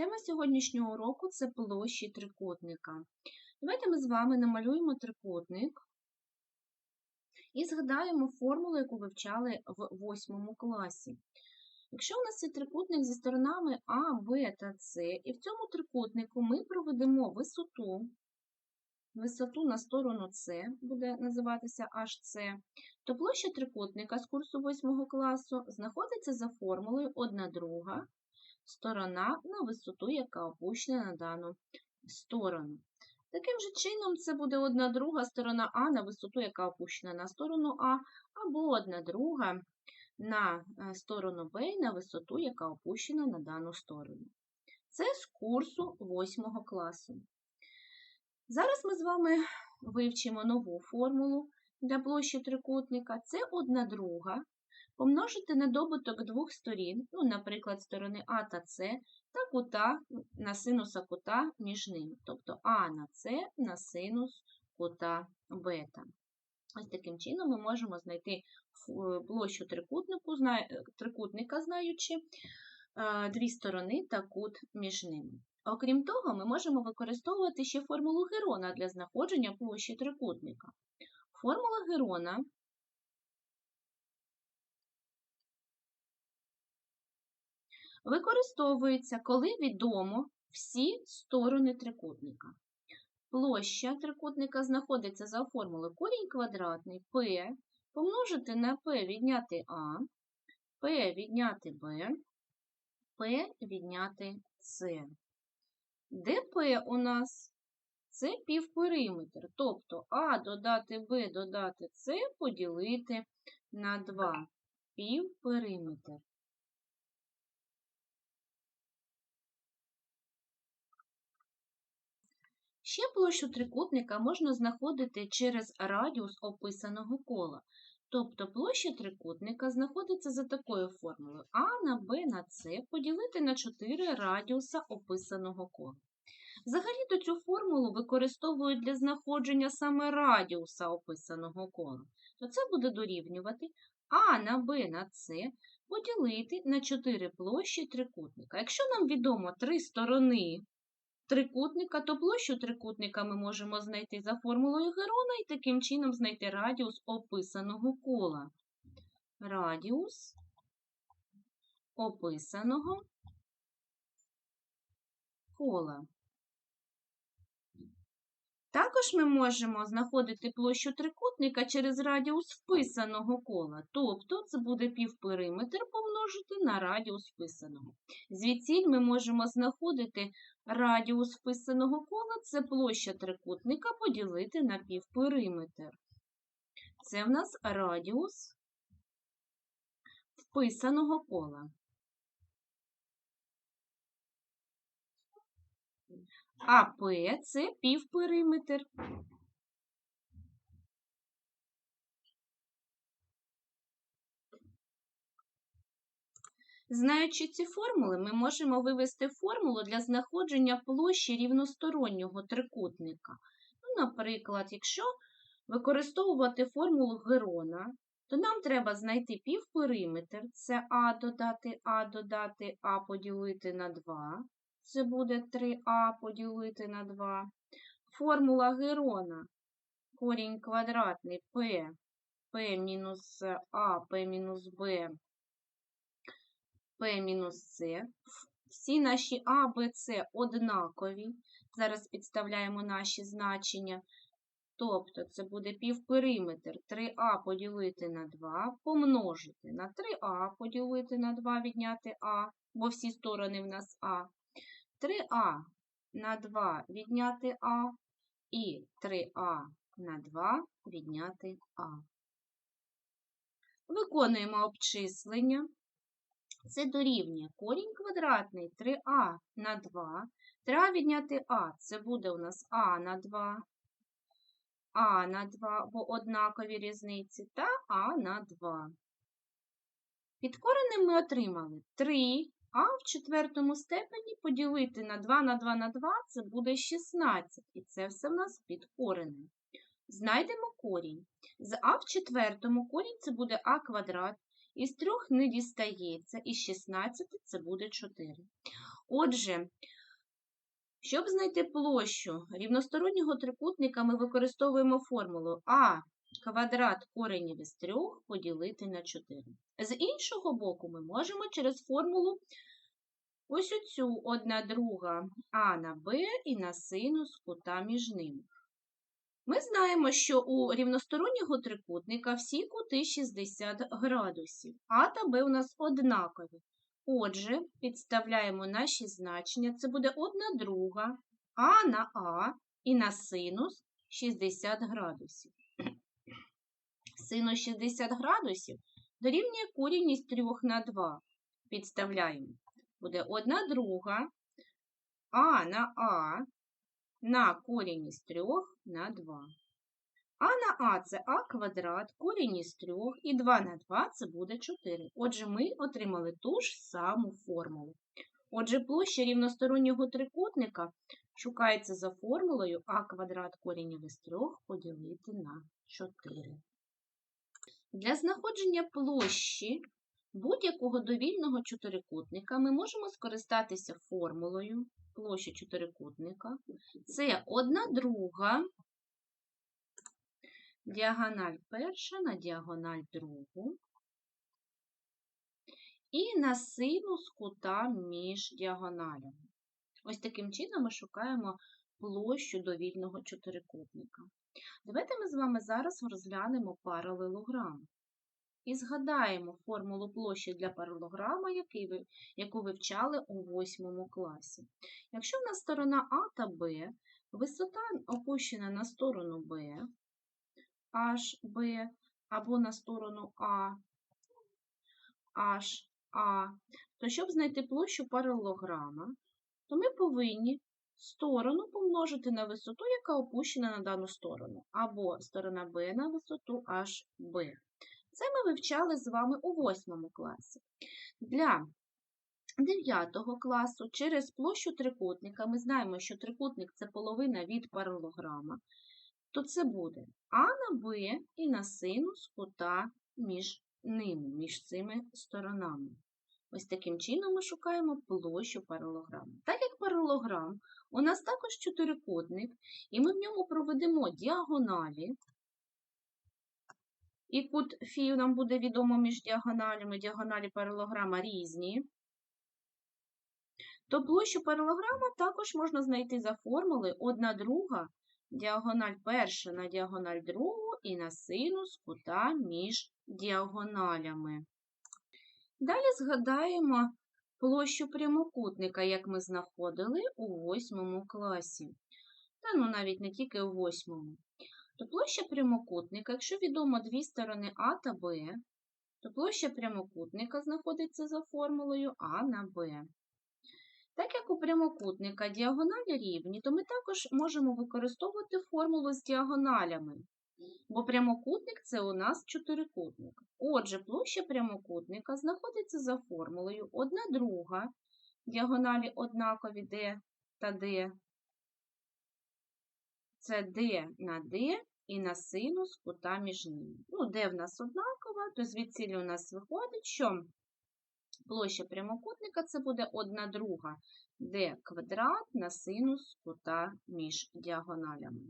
Тема сьогоднішнього уроку це площі трикутника. Давайте ми з вами намалюємо трикутник і згадаємо формулу, яку вивчали в 8 класі. Якщо у нас є трикутник зі сторонами А, Б та С, і в цьому трикутнику ми проведемо висоту, висоту на сторону С, буде називатися HC, то площа трикутника з курсу 8 класу знаходиться за формулою 1 друга сторона на висоту, яка опущена на дану сторону. Таким же чином, це буде 1 друга сторона А на висоту, яка опущена на сторону А, або 1 друга на е, сторону Б на висоту, яка опущена на дану сторону. Це з курсу 8 класу. Зараз ми з вами вивчимо нову формулу для площі трикутника. Це 1 друга помножити на добуток двох сторін, ну, наприклад, сторони А та С, та кута на синуса кута між ними. Тобто А на С на синус кута бета. Ось таким чином ми можемо знайти площу трикутнику, трикутника, знаючи дві сторони та кут між ними. Окрім того, ми можемо використовувати ще формулу Герона для знаходження площі трикутника. Формула Герона використовується, коли відомо всі сторони трикутника. Площа трикутника знаходиться за формулою корінь квадратний P помножити на P відняти А, P відняти Б, P відняти С. P у нас? Це півпериметр, тобто А додати Б додати С поділити на 2 півпериметр. Ще площу трикутника можна знаходити через радіус описаного кола. Тобто площа трикутника знаходиться за такою формулою А на Б на С поділити на 4 радіуса описаного кола. Взагалі-то цю формулу використовують для знаходження саме радіуса описаного кола. То це буде дорівнювати А на Б на С поділити на 4 площі трикутника. Якщо нам відомо три сторони трикутника, то площу трикутника ми можемо знайти за формулою Герона і таким чином знайти радіус описаного кола. Радіус описаного кола. Також ми можемо знаходити площу трикутника через радіус вписаного кола, тобто це буде півпериметр помножити на радіус вписаного. Звідсіль ми можемо знаходити радіус вписаного кола це площа трикутника поділити на півпериметр. Це в нас радіус вписаного кола. АП це півпериметр. Знаючи ці формули, ми можемо вивести формулу для знаходження площі рівностороннього трикутника. Ну, Наприклад, якщо використовувати формулу Герона, то нам треба знайти півпериметр, це А додати А додати А поділити на 2. Це буде 3а поділити на 2. Формула Герона. Корінь квадратний P, P мінус А, P мінус Б, P мінус С. Всі наші А, Б, С однакові. Зараз підставляємо наші значення. Тобто це буде півпериметр 3а поділити на 2, помножити на 3а поділити на 2 відняти А, бо всі сторони в нас А. 3а на 2 відняти А і 3а на 2 відняти А. Виконуємо обчислення. Це дорівнює корінь квадратний 3а на 2. 3а відняти А це буде у нас А на 2, А на 2, бо однакові різниці, та А на 2. Під коренем ми отримали 3 а в четвертому степені поділити на 2 на 2 на 2 це буде 16. І це все в нас під коренем. Знайдемо корінь. З А в четвертому корінь це буде А квадрат. Із трьох не дістається, і 16 це буде 4. Отже, щоб знайти площу рівностороннього трикутника, ми використовуємо формулу А квадрат коренів із 3 поділити на 4. З іншого боку, ми можемо через формулу ось оцю 1 друга А на Б і на синус кута між ними. Ми знаємо, що у рівностороннього трикутника всі кути 60 градусів, А та Б у нас однакові. Отже, підставляємо наші значення. Це буде 1 друга А на А і на синус 60 градусів. Синус 60 градусів дорівнює корінь із 3 на 2. Підставляємо. Буде 1 друга А на А на корінь із 3 на 2. А на А це А квадрат, корінь із 3, і 2 на 2 це буде 4. Отже, ми отримали ту ж саму формулу. Отже, площа рівностороннього трикутника шукається за формулою А квадрат корінь із 3 поділити на 4. Для знаходження площі будь-якого довільного чотирикутника ми можемо скористатися формулою площі чотирикутника. Це 1 друга діагональ перша на діагональ другу і на синус кута між діагоналями. Ось таким чином ми шукаємо площу довільного чотирикутника. Давайте ми з вами зараз розглянемо паралелограм. І згадаємо формулу площі для паралограма, яку вивчали у 8 класі. Якщо в нас сторона А та Б, висота опущена на сторону Б, HB, або на сторону А, HA, то щоб знайти площу паралелограма, то ми повинні сторону помножити на висоту, яка опущена на дану сторону, або сторона Б на висоту HB. Це ми вивчали з вами у 8 класі. Для 9 класу через площу трикутника ми знаємо, що трикутник це половина від паралограма, то це буде А на Б і на синус кута між ними, між цими сторонами. Ось таким чином ми шукаємо площу паралограму. Так як паралограм у нас також чотирикутник, і ми в ньому проведемо діагоналі, і кут фі нам буде відомо між діагоналями, діагоналі паралограма різні, то площу паралограма також можна знайти за формули 1 друга, діагональ перша на діагональ другу і на синус кута між діагоналями. Далі згадаємо площу прямокутника, як ми знаходили у восьмому класі. Та ну навіть не тільки у восьмому. То площа прямокутника, якщо відомо дві сторони А та Б, то площа прямокутника знаходиться за формулою А на Б. Так як у прямокутника діагоналі рівні, то ми також можемо використовувати формулу з діагоналями, бо прямокутник це у нас чотирикутник. Отже, площа прямокутника знаходиться за формулою 1 друга, діагоналі однакові D та D. Це D на D і на синус кута між ними. Ну, D в нас однакова, то звідси у нас виходить, що площа прямокутника це буде 1 друга d квадрат на синус кута між діагоналями.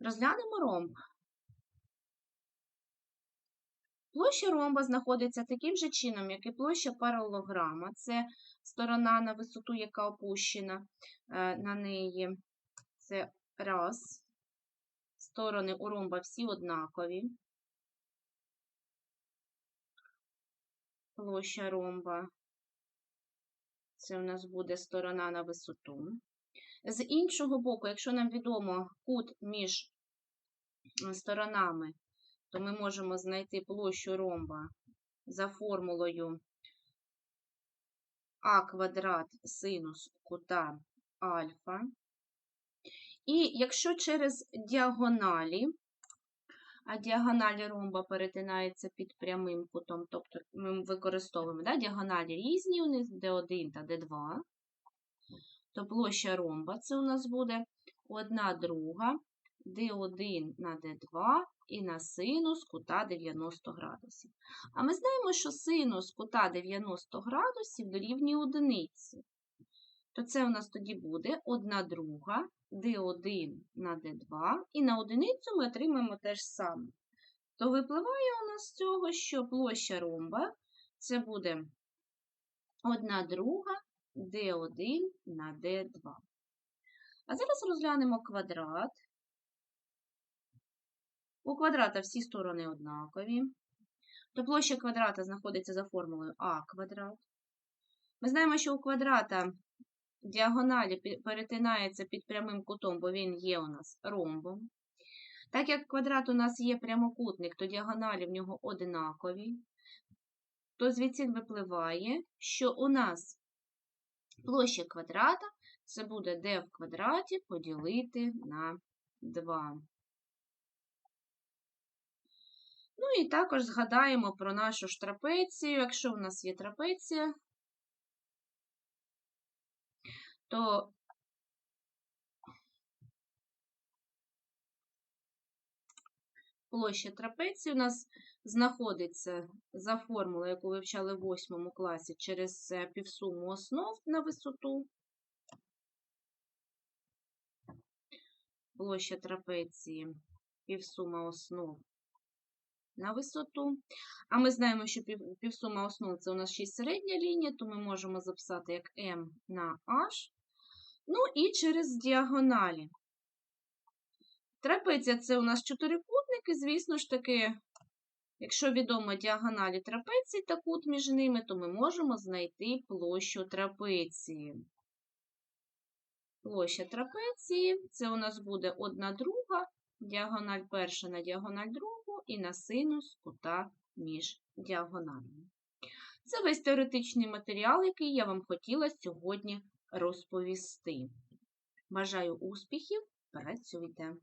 Розглянемо ромб. Площа ромба знаходиться таким же чином, як і площа паралелограма. Це сторона на висоту, яка опущена е, на неї. Це раз. Сторони у ромба всі однакові. Площа ромба. Це у нас буде сторона на висоту. З іншого боку, якщо нам відомо кут між сторонами, то ми можемо знайти площу ромба за формулою а квадрат синус кута альфа. І якщо через діагоналі, а діагоналі ромба перетинаються під прямим кутом, тобто ми використовуємо да, діагоналі різні, у них D1 та D2, то площа ромба це у нас буде 1 друга d1 на d2 і на синус кута 90 градусів. А ми знаємо, що синус кута 90 градусів дорівнює одиниці. То це у нас тоді буде 1 друга d1 на d2, і на одиницю ми отримаємо те ж саме. То випливає у нас з цього, що площа ромба це буде 1 друга d1 на d2. А зараз розглянемо квадрат. У квадрата всі сторони однакові. То площа квадрата знаходиться за формулою а квадрат. Ми знаємо, що у квадрата діагоналі перетинається під прямим кутом, бо він є у нас ромбом. Так як квадрат у нас є прямокутник, то діагоналі в нього одинакові, то звідси випливає, що у нас площа квадрата це буде d в квадраті поділити на 2. Ну і також згадаємо про нашу ж трапецію. Якщо в нас є трапеція, то площа трапеції у нас знаходиться за формулою, яку вивчали в 8 класі через е, півсуму основ на висоту. Площа трапеції півсума основ на висоту. А ми знаємо, що півсума основ це у нас 6 середня лінія, то ми можемо записати як m на h. Ну і через діагоналі. Трапеція це у нас чотирикутник, і, звісно ж таки, якщо відомо діагоналі трапеції та кут між ними, то ми можемо знайти площу трапеції. Площа трапеції це у нас буде одна друга, діагональ перша на діагональ другу і на синус кута між діагоналями. Це весь теоретичний матеріал, який я вам хотіла сьогодні розповісти. Бажаю успіхів! Працюйте!